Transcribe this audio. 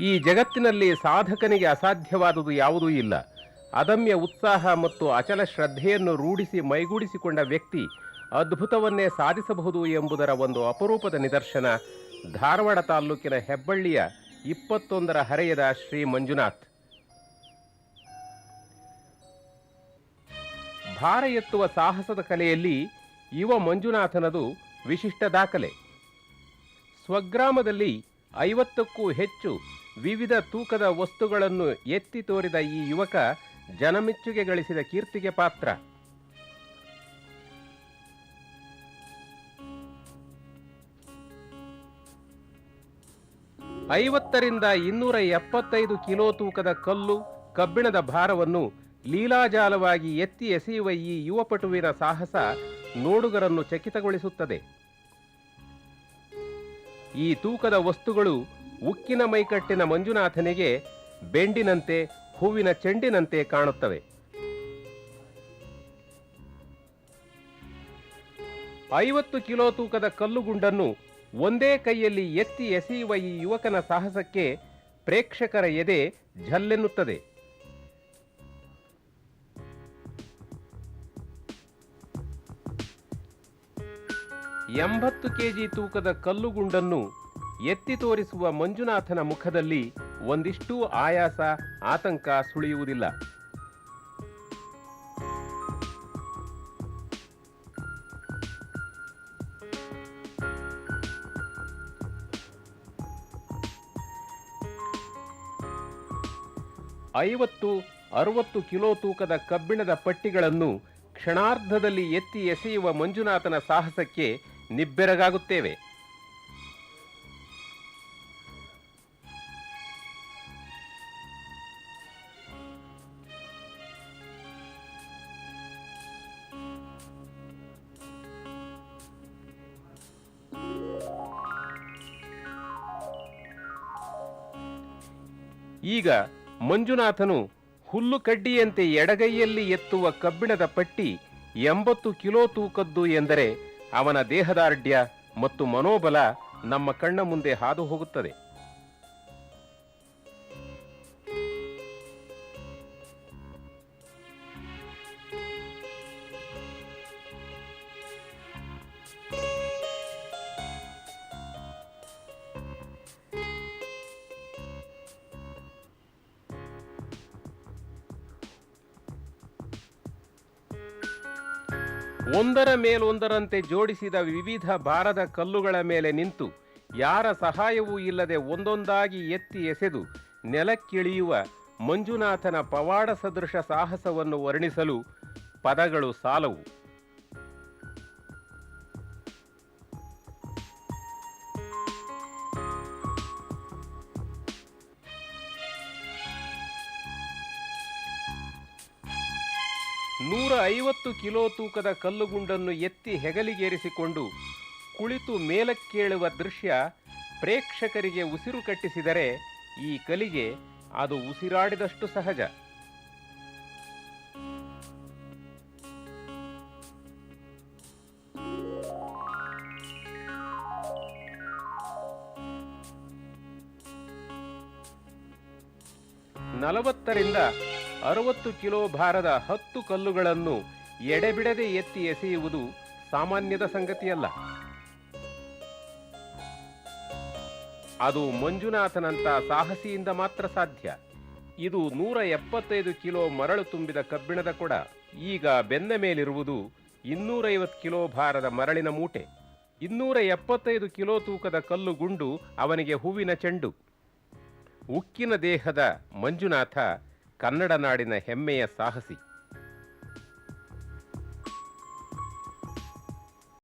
ಈ ಜಗತ್ತಿನಲ್ಲಿ ಸಾಧಕನಿಗೆ ಅಸಾಧ್ಯವಾದುದು ಯಾವುದೂ ಇಲ್ಲ. ಅದಮ್ಯ ಉತ್ಸಾಹ ಮತ್ತು ಅಚಲ ಶ್ರದ್ಧೆಯನ್ನು ರೂಢಿಸಿ ಮೈಗೂಡಿಸಿಕೊಂಡ ವ್ಯಕ್ತಿ ಅದ್ಭುತವನ್ನೇ ಸಾಧಿಸಬಹುದು ಎಂಬುದರ ಒಂದು ಅಪರೂಪದ ನಿದರ್ಶನ ಧಾರವಾಡ ತಾಲ್ಲೂಕಿನ ಹೆಬ್ಬಳ್ಳಿಯ ಇಪ್ಪತ್ತೊಂದರ ಹರೆಯದ ಶ್ರೀ ಮಂಜುನಾಥ್. ಭಾರ ಎತ್ತುವ ಸಾಹಸದ ಕಲೆಯಲ್ಲಿ ಯುವ ಮಂಜುನಾಥನದು ವಿಶಿಷ್ಟ ದಾಖಲೆ. ಸ್ವಗ್ರಾಮದಲ್ಲಿ ಐವತ್ತಕ್ಕೂ ಹೆಚ್ಚು ವಿವಿಧ ತೂಕದ ವಸ್ತುಗಳನ್ನು ಎತ್ತಿ ತೋರಿದ ಈ ಯುವಕ ಜನಮೆಚ್ಚುಗೆ ಗಳಿಸಿದ ಕೀರ್ತಿಗೆ ಪಾತ್ರ. ಐವತ್ತರಿಂದ ಇನ್ನೂರ ಎಪ್ಪತ್ತೈದು ಕಿಲೋ ತೂಕದ ಕಲ್ಲು, ಕಬ್ಬಿಣದ ಭಾರವನ್ನು ಲೀಲಾಜಾಲವಾಗಿ ಎತ್ತಿ ಎಸೆಯುವ ಈ ಯುವಪಟುವಿನ ಸಾಹಸ ನೋಡುಗರನ್ನು ಚಕಿತಗೊಳಿಸುತ್ತದೆ. ಈ ತೂಕದ ವಸ್ತುಗಳು ಉಕ್ಕಿನ ಮೈಕಟ್ಟಿನ ಮಂಜುನಾಥನಿಗೆ ಬೆಂಡಿನಂತೆ, ಹೂವಿನ ಚೆಂಡಿನಂತೆ ಕಾಣುತ್ತವೆ. ಐವತ್ತು ಕಿಲೋ ತೂಕದ ಕಲ್ಲುಗುಂಡನ್ನು ಒಂದೇ ಕೈಯಲ್ಲಿ ಎತ್ತಿ ಎಸೆಯುವ ಈ ಯುವಕನ ಸಾಹಸಕ್ಕೆ ಪ್ರೇಕ್ಷಕರ ಎದೆ ಝಲ್ಲೆನ್ನುತ್ತದೆ. ಎಂಬತ್ತು ಕೆಜಿ ತೂಕದ ಕಲ್ಲುಗುಂಡನ್ನು ಎತ್ತಿ ತೋರಿಸುವ ಮಂಜುನಾಥನ ಮುಖದಲ್ಲಿ ಒಂದಿಷ್ಟೂ ಆಯಾಸ, ಆತಂಕ ಸುಳಿಯುವುದಿಲ್ಲ. ಐವತ್ತು, ಅರವತ್ತು ಕಿಲೋ ತೂಕದ ಕಬ್ಬಿಣದ ಪಟ್ಟಿಗಳನ್ನು ಕ್ಷಣಾರ್ಧದಲ್ಲಿ ಎತ್ತಿ ಎಸೆಯುವ ಮಂಜುನಾಥನ ಸಾಹಸಕ್ಕೆ ನಿಬ್ಬೆರಗಾಗುತ್ತೇವೆ. ಈಗ ಮಂಜುನಾಥನು ಹುಲ್ಲು ಕಡ್ಡಿಯಂತೆ ಎಡಗೈಯಲ್ಲಿ ಎತ್ತುವ ಕಬ್ಬಿಣದ ಪಟ್ಟಿ ಎಂಬತ್ತು ಕಿಲೋ ತೂಕದ್ದು ಎಂದರೆ ಅವನ ದೇಹದಾರ್ಢ್ಯ ಮತ್ತು ಮನೋಬಲ ನಮ್ಮ ಕಣ್ಣ ಮುಂದೆ ಹಾದು ಹೋಗುತ್ತದೆ. ಒಂದರ ಮೇಲೊಂದರಂತೆ ಜೋಡಿಸಿದ ವಿವಿಧ ಭಾರದ ಕಲ್ಲುಗಳ ಮೇಲೆ ನಿಂತು ಯಾರ ಸಹಾಯವೂ ಇಲ್ಲದೆ ಒಂದೊಂದಾಗಿ ಎತ್ತಿ ಎಸೆದು ನೆಲಕ್ಕಿಳಿಯುವ ಮಂಜುನಾಥನ ಪವಾಡ ಸದೃಶ ಸಾಹಸವನ್ನು ವರ್ಣಿಸಲು ಪದಗಳು ಸಾಲವು. ನೂರ ಐವತ್ತು ಕಿಲೋ ತೂಕದ ಕಲ್ಲುಗುಂಡನ್ನು ಎತ್ತಿ ಹೆಗಲಿಗೇರಿಸಿಕೊಂಡು ಕುಳಿತು ಮೇಲಕ್ಕೇಳುವ ದೃಶ್ಯ ಪ್ರೇಕ್ಷಕರಿಗೆ ಉಸಿರು ಕಟ್ಟಿಸಿದರೆ ಈ ಕಲಿಗೆ ಅದು ಉಸಿರಾಡಿದಷ್ಟು ಸಹಜ. ನಲವತ್ತರಿಂದ ಅರವತ್ತು ಕಿಲೋ ಭಾರದ ಹತ್ತು ಕಲ್ಲುಗಳನ್ನು ಎಡೆಬಿಡದೆ ಎತ್ತಿ ಎಸೆಯುವುದು ಸಾಮಾನ್ಯದ ಸಂಗತಿಯಲ್ಲ. ಅದು ಮಂಜುನಾಥನಂತ ಸಾಹಸಿಯಿಂದ ಮಾತ್ರ ಸಾಧ್ಯ. ಇದು ನೂರ ಎಪ್ಪತ್ತೈದು ಕಿಲೋ ಮರಳು ತುಂಬಿದ ಕಬ್ಬಿಣದ ಕೊಡ. ಈಗ ಬೆನ್ನ ಮೇಲಿರುವುದು ಇನ್ನೂರೈವತ್ತು ಕಿಲೋ ಭಾರದ ಮರಳಿನ ಮೂಟೆ. ಇನ್ನೂರ ಎಪ್ಪತ್ತೈದು ಕಿಲೋ ತೂಕದ ಕಲ್ಲು ಗುಂಡು ಅವನಿಗೆ ಹೂವಿನ ಚೆಂಡು. ಉಕ್ಕಿನ ದೇಹದ ಮಂಜುನಾಥ ಕನ್ನಡ ನಾಡಿನ ಹೆಮ್ಮೆಯ ಸಾಹಸಿ